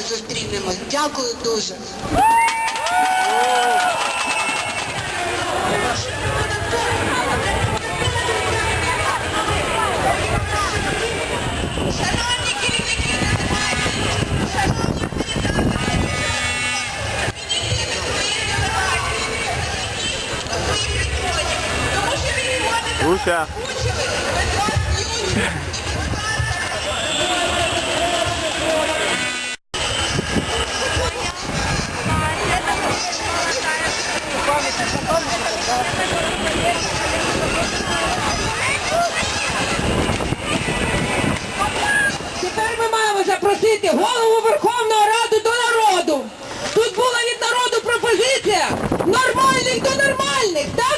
Зустрінемо. Дякую дуже. Руся. Тепер ми маємо запросити голову Верховної Ради до народу. Тут була від народу пропозиція нормальних до нормальних. так?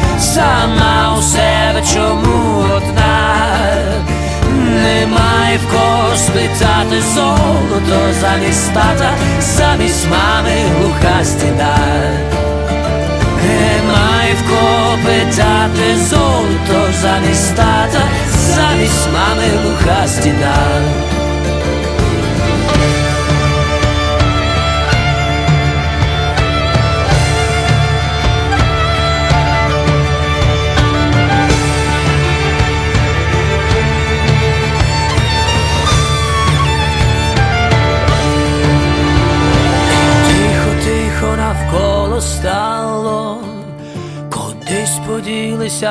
сама у себе чому одна немає в кого спитати золото замість тата, замість мами глуха стіна. Немає в кого питати золото замість тата, замість мами глуха стіна.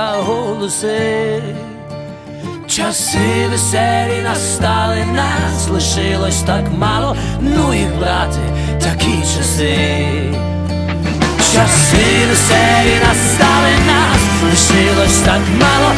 Поділися голоси. Часи веселі настали, нас лишилось так мало, ну їх брати, такі часи. Часи веселі настали, нас лишилось так мало.